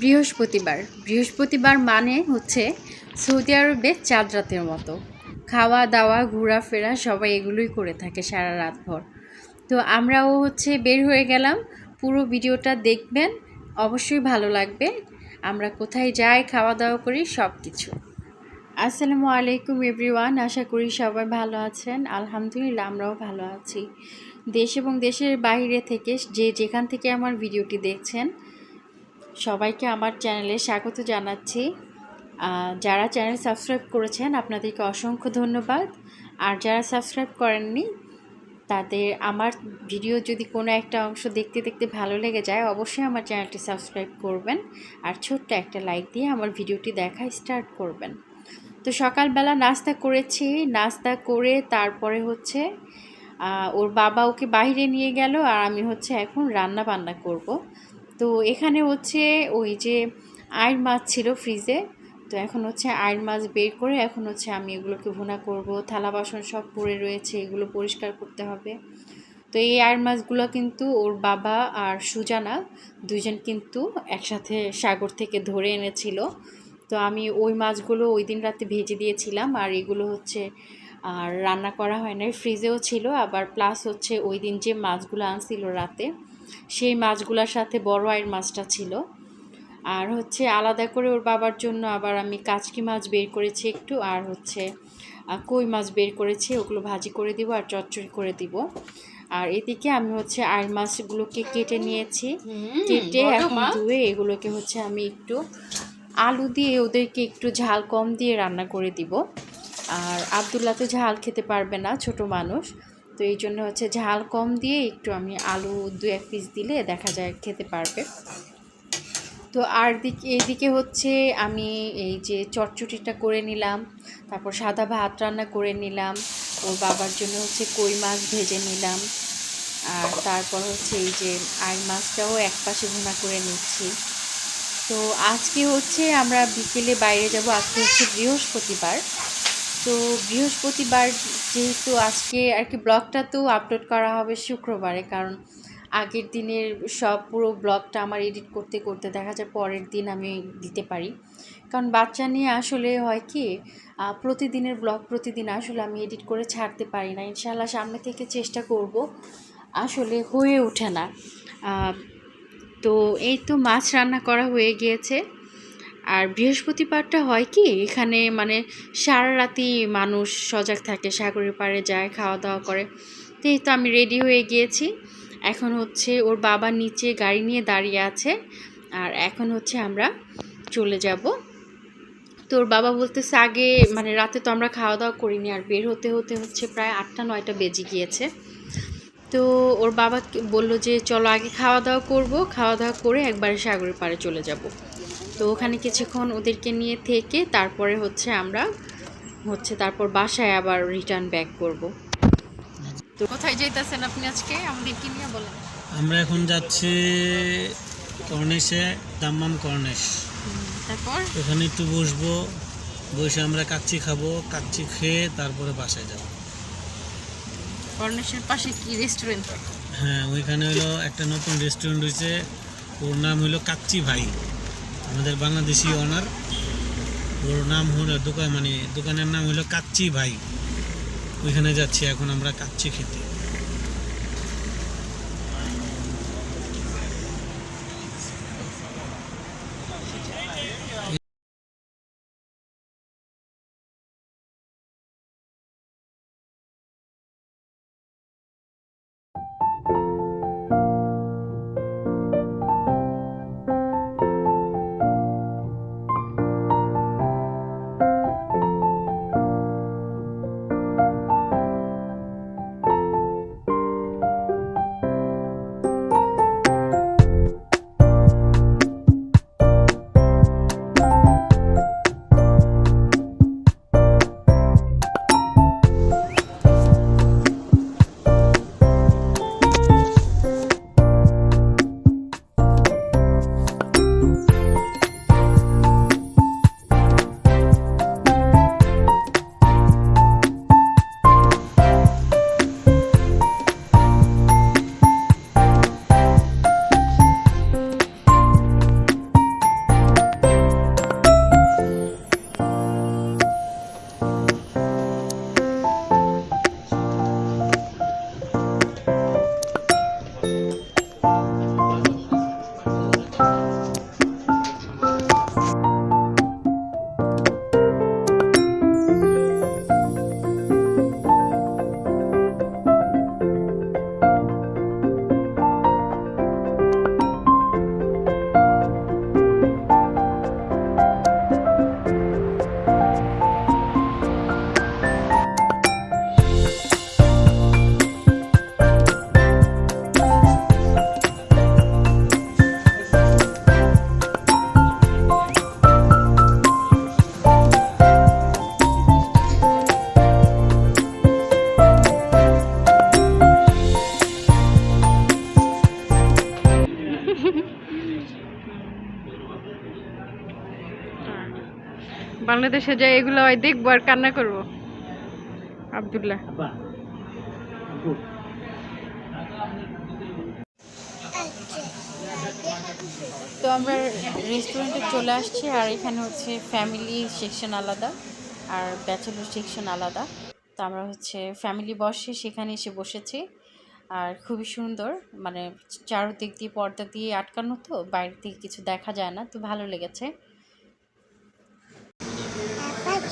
বৃহস্পতিবার। বৃহস্পতিবার মানে হচ্ছে সৌদি আরবে চাঁদ রাতের মতো। খাওয়া, দাওয়া, ঘোরাফেরা সবাই এগুলোই করে থাকে সারা রাতভর। তো আমরাও হচ্ছে বের হয়ে গেলাম। পুরো ভিডিওটা দেখবেন। অবশ্যই ভালো লাগবে। আমরা কোথায় যাই খাওয়া দাওয়া করি সব কিছু আসসালামু আলাইকুম এভরিওয়ান। আশা করি সবাই ভালো আছেন। আলহামদুলিল্লাহ, আমরাও ভালো আছি। দেশ এবং দেশের বাইরে থেকে যে যেখান থেকে আমার ভিডিওটি দেখছেন সবাইকে আমার চ্যানেলে স্বাগত জানাচ্ছি। যারা চ্যানেল সাবস্ক্রাইব করেছেন, আপনাদেরকে অসংখ্য ধন্যবাদ। আর যারা সাবস্ক্রাইব করেননি, তাদের আমার ভিডিও যদি কোনো একটা অংশ দেখতে দেখতে ভালো লেগে যায়, অবশ্যই আমার চ্যানেলটি সাবস্ক্রাইব করবেন। আর ছোট্ট একটা লাইক দিয়ে আমার ভিডিওটি দেখা স্টার্ট করবেন। তো সকালবেলা নাস্তা করেছি। নাস্তা করে তারপরে হচ্ছে ওর বাবা ওকে বাইরে নিয়ে গেল। আর আমি হচ্ছে এখন রান্না বান্না করব। তো এখানে হচ্ছে ওই যে আইর মাছ ছিল ফ্রিজে, তো এখন হচ্ছে আইর মাছ বের করে এখন হচ্ছে আমি এগুলোকে ভুনা করব, থালা বাসন সব পড়ে রয়েছে, এগুলো পরিষ্কার করতে হবে। তো এই আইর মাছগুলো কিন্তু ওর বাবা আর সুজানা দুইজন কিন্তু একসাথে সাগর থেকে ধরে এনেছিল। তো আমি ওই মাছগুলো ওই দিন রাতে ভেজে দিয়েছিলাম আর এগুলো হচ্ছে আর রান্না করা হয় নাই, ফ্রিজেও ছিল। আবার প্লাস হচ্ছে ওই দিন যে মাছগুলো আনছিল রাতে সেই মাছগুলোর সাথে বড় আয়ের মাছটা ছিল। আর হচ্ছে আলাদা করে ওর বাবার জন্য আবার আমি কাচকি মাছ বের করেছি একটু আর হচ্ছে কই মাছ বের করেছি ওগুলো ভাজি করে দিব আর চচ্চড়ি করে দিব। আর এদিকে আমি হচ্ছে আয়ের মাছগুলোকে কেটে নিয়েছি। কেটে এখন ধুয়ে এগুলোকে হচ্ছে আমি একটু আলু দিয়ে ওদেরকে একটু ঝাল কম দিয়ে রান্না করে দিব। আর আবদুল্লা তো ঝাল খেতে পারবে না ছোট মানুষ। তো এই জন্য হচ্ছে ঝাল কম দিয়ে একটু আমি আলু দু এক পিস দিলে দেখা যায় খেতে পারবে। তো আর দিকে এইদিকে হচ্ছে আমি এই যে চটচটিটা করে নিলাম, তারপর সাদা ভাত রান্না করে নিলাম, ওর বাবার জন্য হচ্ছে কই মাছ ভেজে নিলাম, আর তারপর হচ্ছে এই যে আই মাছটাও এক পাশে ভুনা করে নিচ্ছি। তো আজকে হচ্ছে আমরা বিকেলে বাইরে যাব, আজকে হচ্ছে বৃহস্পতিবার। তো বৃহস্পতিবার যেহেতু আজকে আর কি ব্লগটা তো আপলোড করা হবে শুক্রবারে, কারণ আগের দিনের সব পুরো ব্লগটা আমার এডিট করতে করতে দেখা যায় পরের দিন আমি দিতে পারি। কারণ বাচ্চা নিয়ে আসলে হয় কি প্রতিদিনের ব্লগ প্রতিদিন আসলে আমি এডিট করে ছাড়তে পারি না। ইনশাল্লাহ সামনে থেকে চেষ্টা করব, আসলে হয়ে ওঠে না। তো এই তো মাছ রান্না করা হয়ে গিয়েছে। আর বৃহস্পতিবারটা হয় কি, এখানে মানে সারা রাতি মানুষ সজাগ থাকে, সাগরের পাড়ে যায় খাওয়া দাওয়া করে। তো এই তো আমি রেডি হয়ে গিয়েছি। এখন হচ্ছে ওর বাবা নিচে গাড়ি নিয়ে দাঁড়িয়ে আছে আর এখন হচ্ছে আমরা চলে যাব। তোর বাবা বলতেছে আগে মানে রাতে তো আমরা খাওয়া দাওয়া করিনি আর বের হতে হতে হচ্ছে প্রায় আটটা, নয়টা বেজে গিয়েছে। তো ওর বাবা বলল যে, চলো আগে খাওয়া দাওয়া করব। খাওয়া দাওয়া করে একবারে সাগরের পাড়ে চলে যাব। তো ওখানে কিছুক্ষণ ওদেরকে নিয়ে থেকে তারপরে হচ্ছে আমরা হচ্ছে তারপর বাসায় আবার রিটার্ন ব্যাক করব। তো কোথায় যাইতেছেন আপনি আজকে? আমাদেরকে নিয়ে বলেন? আমরা এখন যাচ্ছি কর্নেশে দাম্মাম কর্নেশ তারপর? ওখানে একটু বসবো বসে আমরা কাচ্চি খাব কাচ্চি খেয়ে তারপরে বাসায় যাব। কর্নেশের পাশে কি রেস্টুরেন্ট হ্যাঁ ওইখানে হলো একটা নতুন রেস্টুরেন্ট হয়েছে ওর নাম হলো কাচ্চি ভাই। আমাদের বাংলাদেশি ওনার ওর নাম হলো দোকান মানে দোকানের নাম হলো কাচ্চি ভাই। ওইখানে যাচ্ছি, এখন আমরা কাচ্চি খেতে। বাংলাদেশে যাই এগুলো হয় দেখব আর কান্না করব। আব্দুল্লাহ। তো আমরা রেস্টুরেন্টে চলে আসছি আর এখানে হচ্ছে ফ্যামিলি সেকশন আলাদা আর ব্যাচেলর সেকশন আলাদা। তো আমরা হচ্ছে ফ্যামিলি বসে সেখানে এসে বসেছি। আর খুবই সুন্দর মানে চারদিক দিয়ে পর্দা দিয়ে আটকানো তো বাইরে থেকে কিছু দেখা যায় না তো ভালো লেগেছে।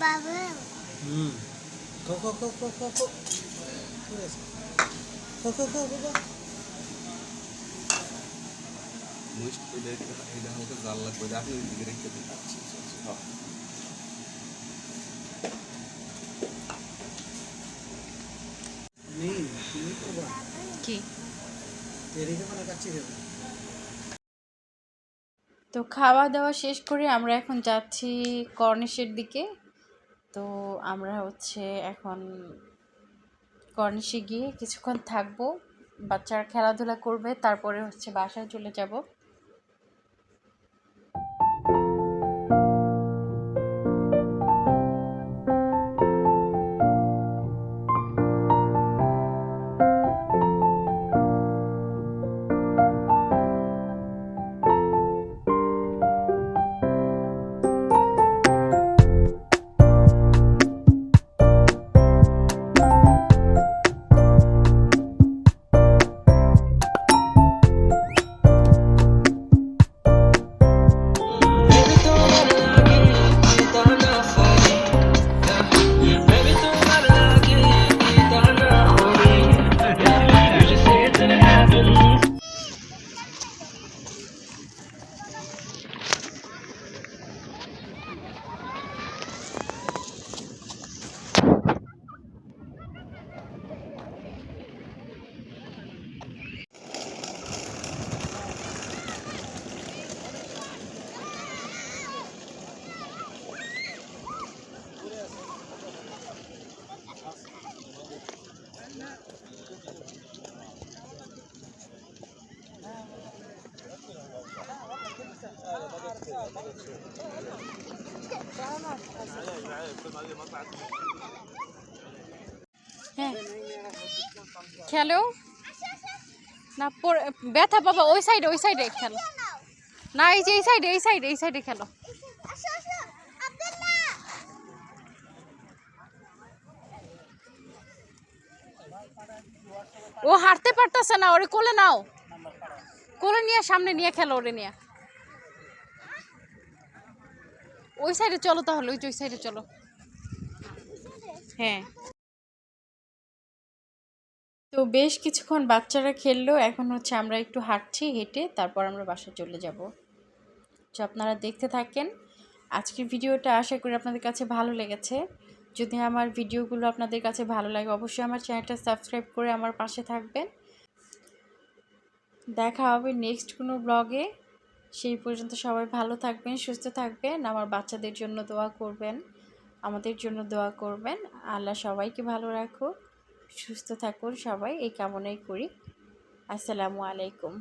bubble. Hmm. Go, go, go, go, go, go. Go, go, go, go, go. এটা আপনি রেখে দিন তো খাওয়া দাওয়া শেষ করে আমরা এখন যাচ্ছি কর্নিশের দিকে তো আমরা হচ্ছে এখন কর্নিশে গিয়ে কিছুক্ষণ থাকব। বাচ্চারা খেলাধুলা করবে, তারপরে হচ্ছে বাসায় চলে যাব। খেলো? না ব্যথা পাবা, ওই সাইডে ওই সাইডে খেলো। না, এই যে এই সাইডে এই সাইডে এই সাইডে খেলো। ও হাঁটতে পারতেছে না, ওরে কোলে নাও। কোলে নিয়ে সামনে নিয়ে খেলো, ওরে নিয়ে। ওই সাইডে চলো তাহলে, ওই ওই সাইডে চলো। হ্যাঁ। তো বেশ কিছুক্ষণ বাচ্চারা খেললো, এখন হচ্ছে আমরা একটু হাঁটছি, হেঁটে তারপর আমরা বাসায় চলে যাব। তো আপনারা দেখতে থাকেন। আজকের ভিডিওটা আশা করি আপনাদের কাছে ভালো লেগেছে। যদি আমার ভিডিওগুলো আপনাদের কাছে ভালো লাগে, অবশ্যই আমার চ্যানেলটা সাবস্ক্রাইব করে আমার পাশে থাকবেন। দেখা হবে নেক্সট কোনো ব্লগে। সেই পর্যন্ত সবাই ভালো থাকবেন, সুস্থ থাকবেন। আমার বাচ্চাদের জন্য দোয়া করবেন, আমাদের জন্য দোয়া করবেন। আল্লাহ সবাইকে ভালো রাখুক, সুস্থ থাকুন সবাই, এই কামনাই করি। আসসালামু আলাইকুম।